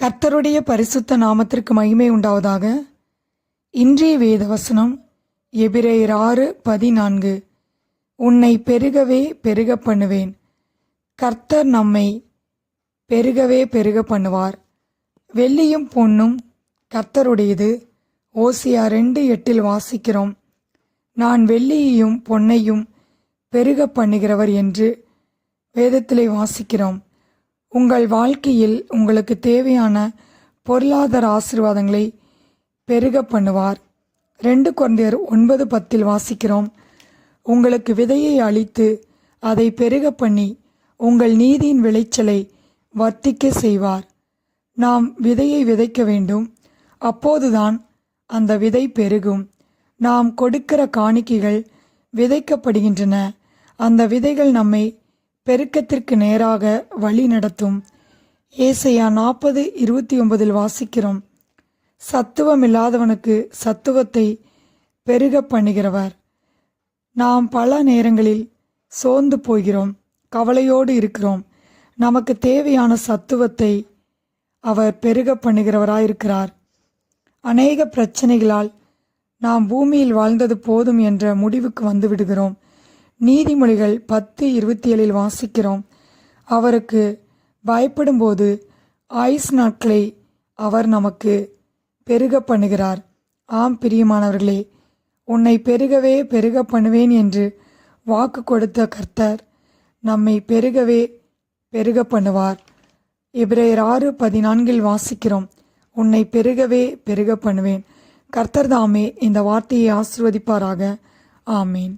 கர்த்தருடைய பரிசுத்த நாமத்திற்கு மகிமை உண்டாவதாக. இன்றைய வேத வசனம் எபிரேயர் ஆறு பதினான்கு. உன்னை பெருகவே பெருக பண்ணுவேன். கர்த்தர் நம்மை பெருகவே பெருக பண்ணுவார். வெள்ளியும் பொன்னும் கர்த்தருடையது. ஓசியா ரெண்டு எட்டில் வாசிக்கிறோம். நான் வெள்ளியையும் பொன்னையும் பெருக பண்ணுகிறவர் என்று வேதத்திலே வாசிக்கிறோம். உங்கள் வாழ்க்கையில் உங்களுக்கு தேவையான பொருளாதார ஆசீர்வாதங்களை பெருக பண்ணுவார். ரெண்டு குழந்தையர் ஒன்பது பத்தில் வாசிக்கிறோம். உங்களுக்கு விதையை அளித்து அதை பெருக பண்ணி உங்கள் நீதியின் விளைச்சலை வர்த்திக்க செய்வார். நாம் விதையை விதைக்க வேண்டும். அப்போதுதான் அந்த விதை பெருகும். நாம் கொடுக்கிற காணிக்கைகள் விதைக்கப்படுகின்றன. அந்த விதைகள் நம்மை பெருக்கத்திற்கு நேராக வழி நடத்தும். ஏசையா நாற்பது இருபத்தி ஒன்பதில் வாசிக்கிறோம். சத்துவம் இல்லாதவனுக்கு சத்துவத்தை பெருக பண்ணுகிறவர். நாம் பல நேரங்களில் சோர்ந்து போகிறோம் கவலையோடு இருக்கிறோம். நமக்கு தேவையான சத்துவத்தை அவர் பெருக பண்ணுகிறவராயிருக்கிறார். அநேக பிரச்சனைகளால் நாம் பூமியில் வாழ்ந்தது போதும் என்ற முடிவுக்கு வந்து விடுகிறோம் நீதிமொழிகள் பத்து இருபத்தி ஏழில் வாசிக்கிறோம். அவருக்கு பயப்படும்போது ஆயுஸ் நாட்களை அவர் நமக்கு பெருக பண்ணுகிறார். ஆம் பிரியமானவர்களே உன்னை பெருகவே பெருக பண்ணுவேன் என்று வாக்கு கொடுத்த கர்த்தர் நம்மை பெருகவே பெருக பண்ணுவார். எபிரேயர் ஆறு பதினான்கில் வாசிக்கிறோம். உன்னை பெருகவே பெருக பண்ணுவேன். கர்த்தர் தாமே இந்த வார்த்தையை ஆசிர்வதிப்பாராக. ஆமீன்.